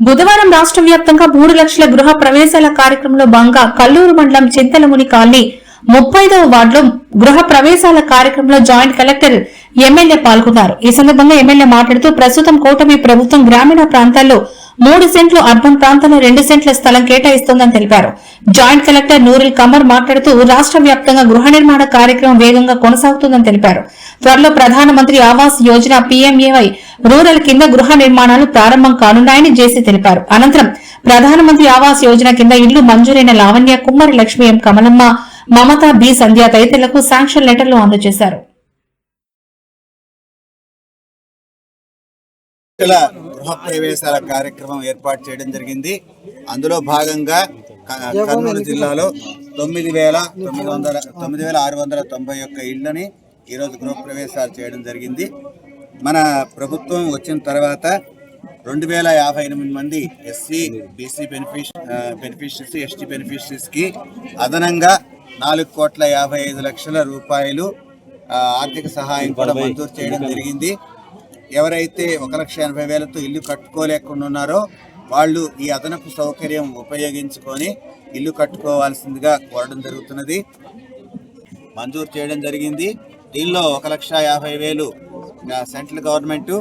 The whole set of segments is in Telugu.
బుధవారం రాష్ట్ర వ్యాప్తంగా మూడు లక్షల గృహ ప్రవేశాల కార్యక్రమంలో భాగంగా కల్లూరు మండలం చింతలముని కాలనీ ముప్పైదవ వార్డులో గృహ ప్రవేశాల కార్యక్రమంలో జాయింట్ కలెక్టర్ ఎమ్మెల్యే పాల్గొన్నారు. ఈ సందర్భంగా ఎమ్మెల్యే మాట్లాడుతూ ప్రస్తుతం కూటమి ప్రభుత్వం గ్రామీణ ప్రాంతాల్లో మూడు సెంట్లు అర్బన్ ప్రాంతంలో రెండు సెంట్ల స్థలం కేటాయిస్తోందని తెలిపారు. జాయింట్ కలెక్టర్ నూరిల్ కమర్ మాట్లాడుతూ రాష్ట్ర వ్యాప్తంగా గృహ నిర్మాణ కార్యక్రమం వేగంగా కొనసాగుతుందని తెలిపారు. త్వరలో ప్రధానమంత్రి ఆవాస్ యోజన పీఎంఏవై రూరల్ కింద గృహ నిర్మాణాలు ప్రారంభం కానున్నాయని జేసీ తెలిపారు. అనంతరం ప్రధానమంత్రి ఆవాస్ యోజన కింద ఇళ్ళు మంజూరైన లావణ్య కుమ్మరి లక్ష్మీ ఎం కమలమ్మ మమత బి సంధ్య తదితరులకు శాంక్షన్ లెటర్లు అందజేశారు. లక్షల గృహ ప్రవేశాల కార్యక్రమం ఏర్పాటు చేయడం జరిగింది. అందులో భాగంగా కర్నూలు జిల్లాలో తొమ్మిది వేల తొమ్మిది వందల తొమ్మిది వేల ఆరు వందల తొంభై ఒక్క ఇళ్ళని ఈరోజు గృహ ప్రవేశాలు చేయడం జరిగింది. మన ప్రభుత్వం వచ్చిన తర్వాత రెండు వేల యాభై ఎనిమిది మంది ఎస్సీ బీసీ బెనిఫిష్ బెనిఫిషరీస్ ఎస్టీ బెనిఫిషరీస్కి అదనంగా నాలుగు కోట్ల యాభై ఐదు లక్షల రూపాయలు ఆర్థిక సహాయం కూడా మంజూరు చేయడం జరిగింది. ఎవరైతే ఒక లక్ష ఎనభై వేలతో ఇల్లు కట్టుకోలేకుండా ఉన్నారో వాళ్ళు ఈ అదనపు సౌకర్యం ఉపయోగించుకొని ఇల్లు కట్టుకోవాల్సిందిగా కోరడం జరుగుతున్నది. మంజూరు చేయడం జరిగింది. దీనిలో ఒక లక్ష యాభై వేలు సెంట్రల్ గవర్నమెంట్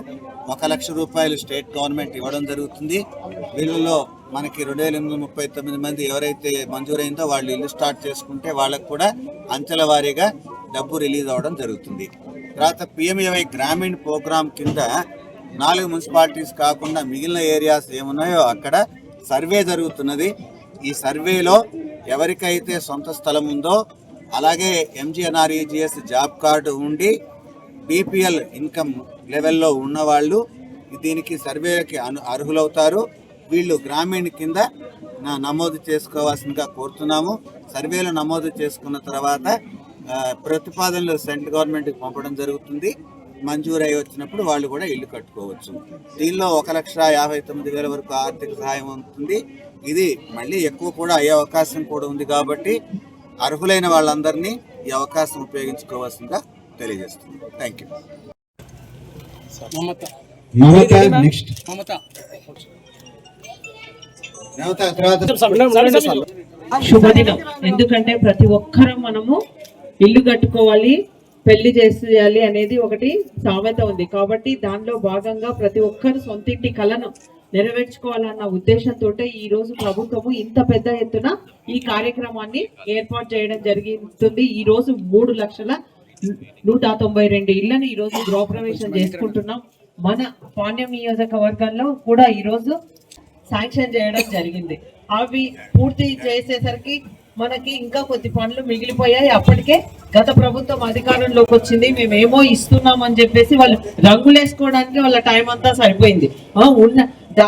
ఒక లక్ష రూపాయలు స్టేట్ గవర్నమెంట్ ఇవ్వడం జరుగుతుంది. వీళ్ళలో మనకి రెండు వేల ఎనిమిది ముప్పై తొమ్మిది మంది ఎవరైతే మంజూరైందో వాళ్ళు ఇల్లు స్టార్ట్ చేసుకుంటే వాళ్ళకు కూడా అంచెల వారీగా డబ్బు రిలీజ్ అవ్వడం జరుగుతుంది. తర్వాత పిఎంఏవై గ్రామీణ ప్రోగ్రాం కింద నాలుగు మున్సిపాలిటీస్ కాకుండా మిగిలిన ఏరియాస్ ఏమున్నాయో అక్కడ సర్వే జరుగుతున్నది. ఈ సర్వేలో ఎవరికైతే సొంత స్థలం ఉందో అలాగే ఎంజీఎన్ఆర్ఈజీఎస్ జాబ్ కార్డు ఉండి బీపీఎల్ ఇన్కమ్ లెవెల్లో ఉన్నవాళ్ళు దీనికి సర్వేకి అను అర్హులవుతారు. వీళ్ళు గ్రామీణ కింద నా- నమోదు చేసుకోవాల్సిందిగా కోరుతున్నాము. సర్వేలో నమోదు చేసుకున్న తర్వాత ప్రతిపాదనలు సెంట్రల్ గవర్నమెంట్కి పంపడం జరుగుతుంది. మంజూరు అయి వచ్చినప్పుడు వాళ్ళు కూడా ఇల్లు కట్టుకోవచ్చు. దీనిలో ఒక లక్ష యాభై తొమ్మిది వేల వరకు ఆర్థిక సహాయం ఉంటుంది. ఇది మళ్ళీ ఎక్కువ కూడా అయ్యే అవకాశం కూడా ఉంది కాబట్టి అర్హులైన వాళ్ళందరినీ ఈ అవకాశం ఉపయోగించుకోవాల్సిందిగా తెలియజేస్తుంది థ్యాంక్ యూ శుభదినం. ఎందుకంటే ప్రతి ఒక్కరం మనము ఇల్లు కట్టుకోవాలి పెళ్ళి చేసేయాలి అనేది ఒకటి సామెత ఉంది. కాబట్టి దానిలో భాగంగా ప్రతి ఒక్కరు సొంతింటి కలను నెరవేర్చుకోవాలన్న ఉద్దేశంతో ఈ రోజు ప్రభుత్వము ఇంత పెద్ద ఎత్తున ఈ కార్యక్రమాన్ని ఏర్పాటు చేయడం జరుగుతుంది ఈ రోజు మూడు లక్షల నూట తొంభై రెండు ఇళ్ళను ఈ రోజు గృహప్రవేశం చేసుకుంటున్నాం. మన పాణ్యం నియోజకవర్గంలో కూడా ఈ రోజు శాంక్షన్ చేయడం జరిగింది. అవి పూర్తి చేసేసరికి మనకి ఇంకా కొద్ది పనులు మిగిలిపోయాయి. అప్పటికే గత ప్రభుత్వం అధికారంలోకి వచ్చింది. మేమేమో ఇస్తున్నాం అని చెప్పేసి వాళ్ళు రంగులేసుకోవడానికి వాళ్ళ టైం అంతా సరిపోయింది. ఉన్న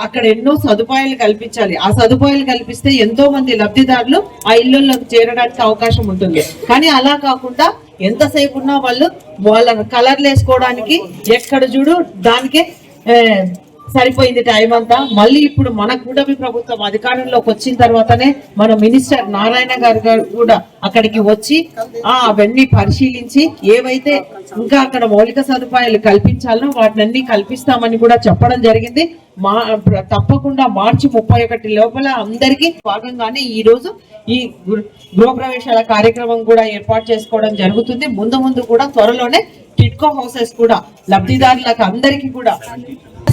అక్కడ ఎన్నో సదుపాయాలు కల్పించాలి. ఆ సదుపాయాలు కల్పిస్తే ఎంతో మంది లబ్ధిదారులు ఆ ఇళ్ళలోకి చేరడానికి అవకాశం ఉంటుంది. కానీ అలా కాకుండా ఎంతసేపు ఉన్నా వాళ్ళు వాళ్ళ కలర్లు వేసుకోవడానికి ఎక్కడ చూడు దానికే సరిపోయింది టైం అంతా. మళ్ళీ ఇప్పుడు మన కూటమి ప్రభుత్వం అధికారంలోకి వచ్చిన తర్వాతనే మన మినిస్టర్ నారాయణ గారు గారు కూడా అక్కడికి వచ్చి ఆ అవన్నీ పరిశీలించి ఏవైతే ఇంకా అక్కడ మౌలిక సదుపాయాలు కల్పించాలో వాటినన్నీ కల్పిస్తామని కూడా చెప్పడం జరిగింది. మా తప్పకుండా మార్చి ముప్పై ఒకటి లోపల అందరికీ భాగంగానే ఈ రోజు ఈ గృ- గృహప్రవేశాల కార్యక్రమం కూడా ఏర్పాటు చేసుకోవడం జరుగుతుంది. ముందు ముందు కూడా త్వరలోనే టిట్కో హౌసెస్ కూడా లబ్ధిదారులకు అందరికీ కూడా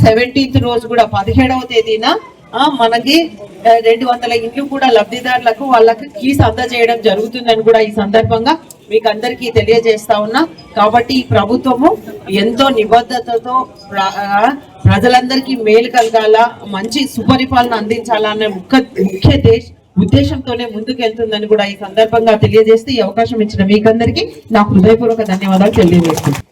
సెవెంటీన్త్ రోజు కూడా పదిహేడవ తేదీన ఆ, మనకి రెండు వందల ఇండ్లు కూడా లబ్ధిదారులకు వాళ్ళకి కీస్ అందజేయడం జరుగుతుందని కూడా ఈ సందర్భంగా మీకు అందరికీ తెలియజేస్తా ఉన్నా. కాబట్టి ఈ ప్రభుత్వము ఎంతో నిబద్ధతతో ప్రజలందరికీ మేలు కలగాల మంచి సుపరిపాలన అందించాలనే ముఖ్య ముఖ్య దేశ ఉద్దేశంతోనే ముందుకెళ్తుందని కూడా ఈ సందర్భంగా తెలియజేస్తే ఈ అవకాశం ఇచ్చిన మీకందరికీ నా హృదయపూర్వక ధన్యవాదాలు తెలియజేస్తున్నాను.